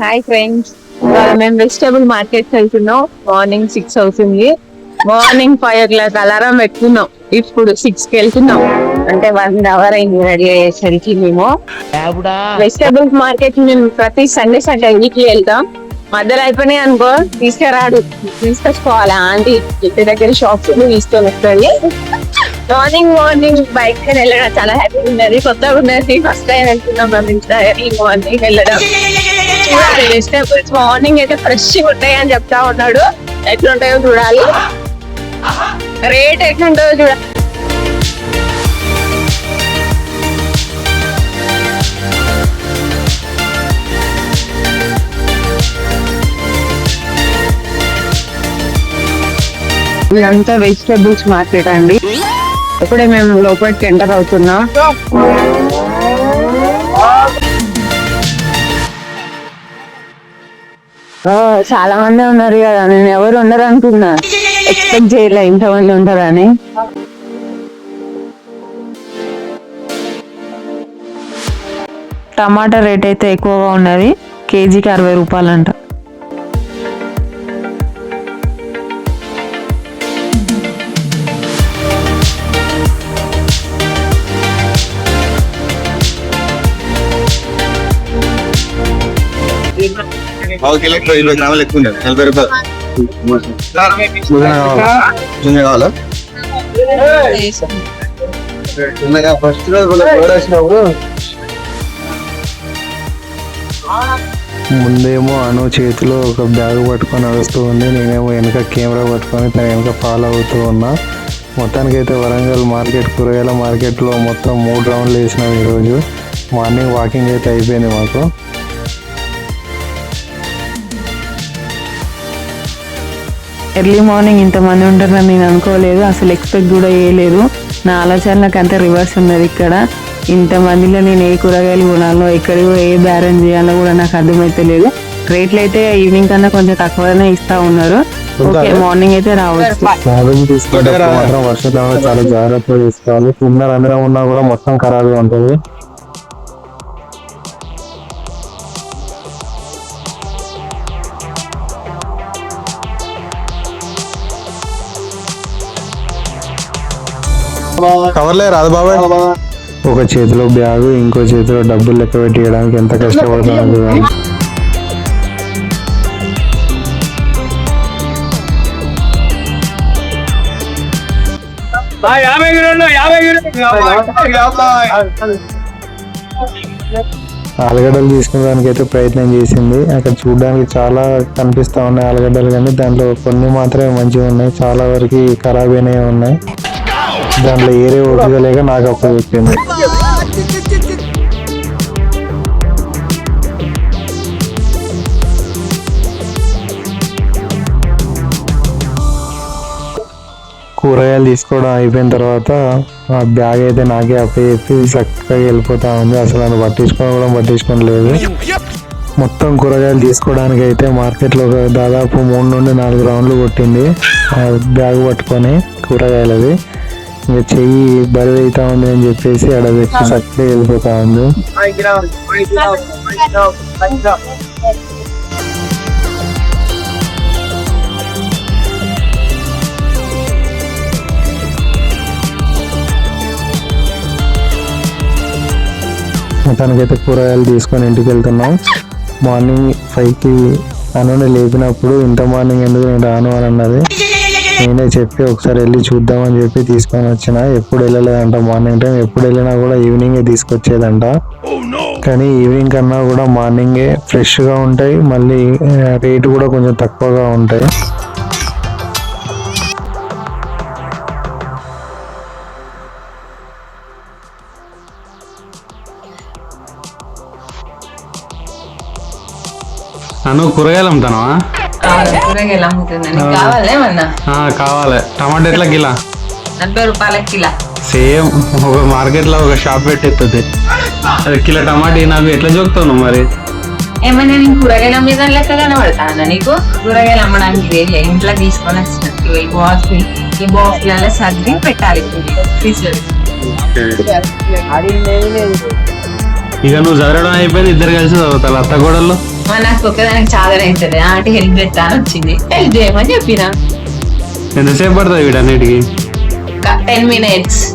Hi friends ఇవాళ మేము vegetable market వెళ్తున్నాం. మార్నింగ్ సిక్స్ అవుతుంది. Morning five o'clock alarm పెట్టుకున్నాం. ఇప్పుడు సిక్స్కి వెళ్తున్నాం. అంటే వన్ అవర్ అయింది రెడీ అయ్యేసరికి మేము. వెజిటేబుల్స్ మార్కెట్ మేము ప్రతి సండే సండే వీక్లీ వెళ్తాం. మధ్యలో అయిపోయినాయి అనుకో తీసుకురాడు. తీసుకొచ్చుకోవాలి ఆంటీ? ఇంటి దగ్గర షాప్స్ తీసుకొని వస్తుంది మార్నింగ్ మార్నింగ్ బైక్ వెళ్ళడం. చాలా హ్యాపీ ఉన్నది కొత్తగా ఉన్నది. ఫస్ట్ టైం వెళ్తున్నాం మేము ఇంత ఎర్లీ మార్నింగ్ వెళ్ళడం. వెజిటేబుల్స్ మార్నింగ్ అయితే ఫ్రెష్ ఉంటాయి అని చెప్తా ఉన్నాడు. ఎట్లుంటాయో చూడాలి. రేట్ ఎట్లుంటాయో చూడాలి ఇదంతా వెజిటేబుల్స్ మార్కెట్ అండి. ఇప్పుడే మేము లోపలికి ఎంటర్ అవుతున్నాం. చాలా మంది ఉన్నారు కదా నేను ఎవరు ఉండరు అనుకున్నా ఎక్స్పెక్ట్ చేయలే ఇంతమంది ఉంటారని. టమాటా రేట్ అయితే ఎక్కువగా ఉన్నది కేజీకి అరవై రూపాయలంట. పావు కిలో ఇరవై గ్రాములు ఎక్కువ ఉండదు నలభై రూపాయలు. చిన్న కావాలా? చిన్నగా ఫస్ట్ రోజు వచ్చినప్పుడు ముందేమో అను చేతిలో ఒక బ్యాగ్ పట్టుకొని నడుస్తూ ఉంది. నేనేమో వెనక కెమెరా పట్టుకొని తన వెనక ఫాలో అవుతూ ఉన్నా. మొత్తానికి అయితే వరంగల్ మార్కెట్ కూరగాయల మార్కెట్లో మొత్తం మూడు రౌండ్లు వేసినాం ఈరోజు. మార్నింగ్ వాకింగ్ అయితే అయిపోయింది మాకు. ఎర్లీ మార్నింగ్ ఇంతమంది ఉంటారని నేను అనుకోలేదు అసలు ఎక్స్పెక్ట్ కూడా చేయలేదు. నా ఆలోచనలకు అంతా రివర్స్ ఉన్నది ఇక్కడ. ఇంతమందిలో నేను ఏ కూరగాయలు కొనాలో ఎక్కడికి ఏ బేరం చేయాలో కూడా నాకు అర్థమైతలేదు రేట్లు అయితే ఈవినింగ్ కన్నా కొంచెం తక్కువనే ఇస్తా ఉన్నారు. ఓకే మార్నింగ్ అయితే రావచ్చు. చాలా జాగ్రత్తగా తీసుకోవాలి. కింద రంధ్రం ఉన్నా కూడా మొత్తం ఖరాబీ ఉంటుంది. కవర్లే రాదు బాబాయ్. ఒక చేతిలో బ్యాగు ఇంకో చేతిలో డబ్బులు లెక్క పెట్టియడానికి ఎంత కష్టపడుతున్నాను చూడండి ఆలుగడ్డలు తీసుకునేదానికి అయితే ప్రయత్నం చేసింది. అక్కడ చూడడానికి చాలా కనిపిస్తా ఉన్నాయి ఆలుగడ్డలు కానీ దాంట్లో కొన్ని మాత్రమే మంచిగా ఉన్నాయి. చాలా వరకు ఖరాబ్ అయినవి ఉన్నాయి. దాంట్లో ఏరే ఓపిక లేక నాకు అప్పు చెప్పింది కూరగాయలు తీసుకోవడం అయిపోయిన తర్వాత ఆ బ్యాగ్ అయితే నాకే అప్పచెప్పి చక్కగా వెళ్ళిపోతా ఉంది. అసలు నన్ను పట్టించుకోవడం కూడా పట్టించుకోవడం లేదు. మొత్తం కూరగాయలు తీసుకోవడానికి అయితే మార్కెట్లో ఒక దాదాపు మూడు నుండి నాలుగు రౌండ్లు కొట్టింది. ఆ బ్యాగ్ పట్టుకొని కూరగాయలది ఇంకా చెయ్యి బరువు అవుతా ఉంది అని చెప్పేసి ఆడ పెట్టి చక్కగా వెళ్ళిపోతా ఉంది. మొత్తానికైతే కూరగాయలు తీసుకొని ఇంటికి వెళ్తున్నాం. మార్నింగ్ ఫైవ్కి అనుని లేపినప్పుడు ఇంత మార్నింగ్ ఎందుకు నేను రాను అని అన్నది. నేనే చెప్పి ఒకసారి వెళ్ళి చూద్దామని చెప్పి తీసుకొని వచ్చిన. ఎప్పుడు వెళ్ళలేదంట. మార్నింగ్ టైం ఎప్పుడు వెళ్ళినా కూడా ఈవినింగే తీసుకొచ్చేదంట. కానీ ఈవినింగ్ కన్నా కూడా మార్నింగే ఫ్రెష్గా ఉంటాయి. మళ్ళీ రేటు కూడా కొంచెం తక్కువగా ఉంటాయి. అను కూరగాయలు అమ్ముతానవా? కావాలి. టమాటా ఎట్లా కిలా? నలభై రూపాయల కిలో. సేమ్. ఒక మార్కెట్లో ఒక షాప్ పెట్టేస్తుంది అది కిలో టమాటా నాకు ఎట్లా చూపుతావు మరి? ఏమైనా నేను కూరగాయలు అమ్మేదాని లెక్క కనబడతానా నీకు? కూరగాయలు అమ్మడానికి ఇంట్లో తీసుకొని వచ్చిన ఈ బాక్స్ ఈ బాక్స్లలో సర్ది పెట్టాలి ఫ్రిడ్జ్ ఇక నువ్వు చదవడం అయిపోయింది. ఇద్దరు కలిసి చదువుతారు. అత్త గోడల్లో? నాకు ఒక్కదానికి చాలా అవుతుంది. ఆంటీ హెల్ప్ చేస్తా అని వచ్చింది. హెల్ప్ చేయమని చెప్పిన. ఎంతసేపు పడుతుంది వీటన్నిటికి? Ten minutes.